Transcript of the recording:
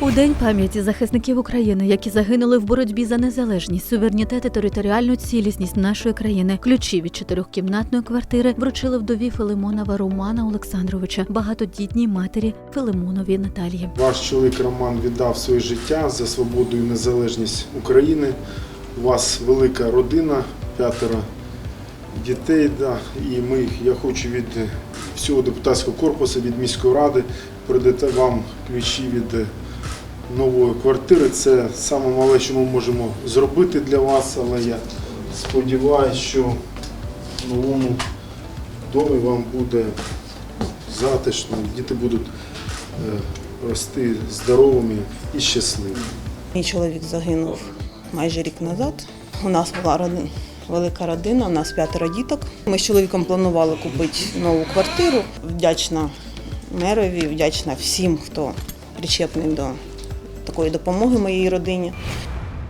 У день пам'яті захисників України, які загинули в боротьбі за незалежність, суверенітет і територіальну цілісність нашої країни, ключі від чотирьохкімнатної квартири вручили вдові Филимонова Романа Олександровича, багатодітній матері Филимонові Наталії. Ваш чоловік Роман віддав своє життя за свободу і незалежність України. У вас велика родина, п'ятеро дітей. Да, і ми, я хочу від всього депутатського корпусу, від міської ради передати вам ключі від нової квартири. Це саме мале, що ми можемо зробити для вас, але я сподіваюся, що в новому домі вам буде затишно, діти будуть е, рости здоровими і щасливими. Мій чоловік загинув майже рік назад. У нас була велика родина, у нас п'ятеро діток. Ми з чоловіком планували купити нову квартиру. Вдячна мерові, вдячна всім, хто причетний до такої допомоги моїй родині.